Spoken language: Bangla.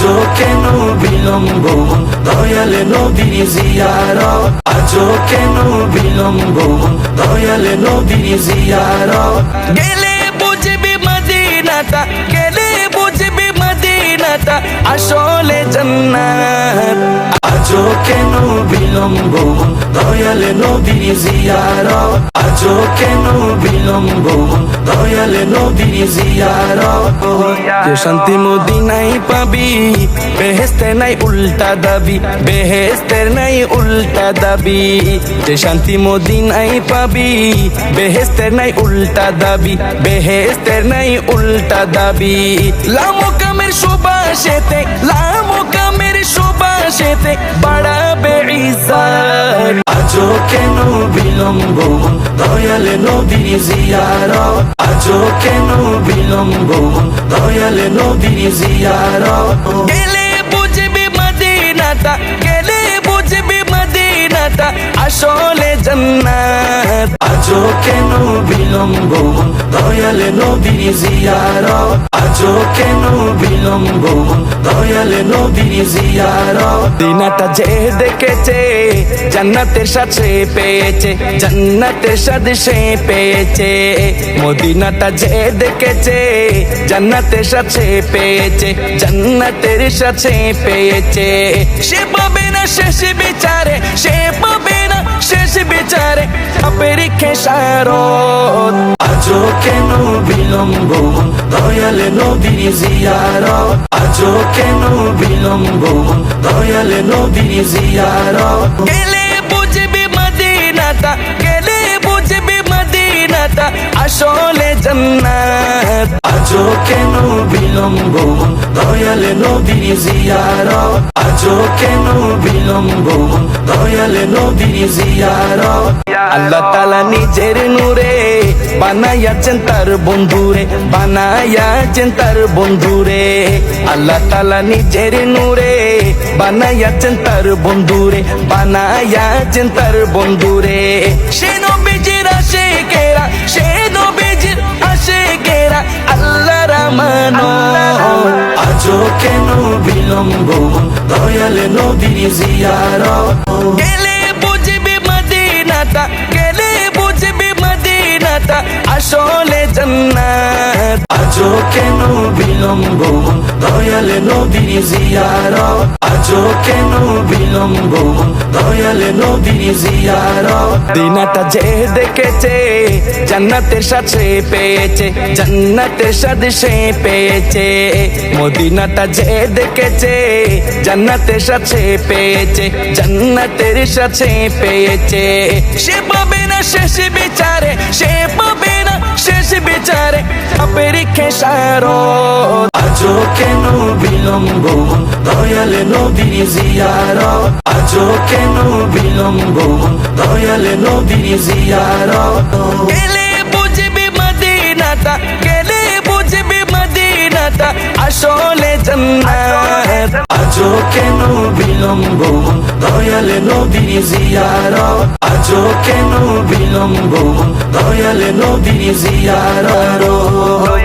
আজও কেন বিলম্ব? দয়াল নবীর জিয়ারত। আজও কেন বিলম্ব? দয়াল নবীর জিয়ারত। গেলে বুঝবি মদিনাটা, গেলে বুঝবি মদিনাটা, আসলে জান্নাত। আজও কেন বিলম্ব? দয়াল নবীর কেন বিলম্ব, দয়াল নবীর যে শান্তি পাবি বেহেস্তে নাই উল্টা দাবি বেহেস্তের নাই উল্টা দাবি। যে শান্তি মদিনাই পাবি বেহেস্তের নাই উল্টা দাবি বেহেস্তের নাই উল্টা দাবি। লামো কামের সুবাসেতে লামো কামের সুবাসেতে বাড়াবে ইজ্জত। আজও কেন বিলম্ব? দয়াল নবীর জিয়ার আজো কেন বিলম্ব? দয়াল নবীর জিয়ার গেলে বুঝবি মদিনাটা, গেলে বুঝবি মদিনাটা। আসলে জান্নাত আজও কেন বিলম্ব, দয়াল নবীর জিয়ারত। আজও কেন বিলম্ব, দয়াল নবীর জিয়ারত। দিনাটা যে দেখেছে, জান্নাতের সাথে পেয়েছে, জান্নাতের সাথে সে পেয়েছে। মদিনাটা যে দেখেছে, জান্নাতের সাথে পেয়েছে, জান্নাতের সাথে পেয়েছে। সে পাবে না শেষ বিচারে, সে পাবে না শেষ বিচারে আপের খেসারত আজও কেন বিলম্ব? দয়াল নবীর জিয়ারত। আজও কেন বিলম্ব? দয়াল নবীর জিয়ারত। গেলে বুঝবি মদিনাটা গেলে বুঝবি মদিনাটা আসলে জান্নাত। আজও কেন বিলম্ব? দয়াল নবীর জিয়ারত। আজও কেন বিলম্ব? দয়াল নবীর জিয়ারত। আল্লাহ তালা নিজের নূরে বানাইয়াছেন তার বন্ধুরে, বানাইয়াছেন তার বন্ধুরে। আল্লাহ তালা নিজের নূরে বানাইয়াছেন তার বন্ধুরে, বানাইয়াছেন তার বন্ধুরে। সে নবীজির আশেকেরা, সে নবীজির রামানো আজও কেন বিলম্ব? দয়াল নবীর জিয়ার গেলে বুঝবে মদিনাটা, গেলে বুঝবে মদিনাটা, আসলে জান্নাত। আজও কেন বিলম্ব, দয়াল নবীর জিয়ারত। আজও কেন বিলম্ব, দয়াল নবীর জিয়ারত। দিনাটা যে দেখেছে, জান্নাতের সাথে পেয়েছে, জান্নাতের সাথে সে পেয়েছে। মদিনাটা যে দেখেছে, জান্নাতের সাথে পেয়েছে, জান্নাতের সাথে পেয়েছে। সে পাবে না শেষ বিচারে, সে পাবে না আপের খেসারত আজও কেন বিলম্ব দয়াল নবীর জিয়ারত আজও কেন বিলম্ব দয়াল নবীর জিয়ারত গেলে বুঝবি মদিনাটা গেলে বুঝবি মদিনাটা আসলে জান্নাত আজও কেন বিলম্ব দয়াল নবীর জিয়ারত আজো কেন বিলম্ব? দয়াল নবীর জিয়ারত।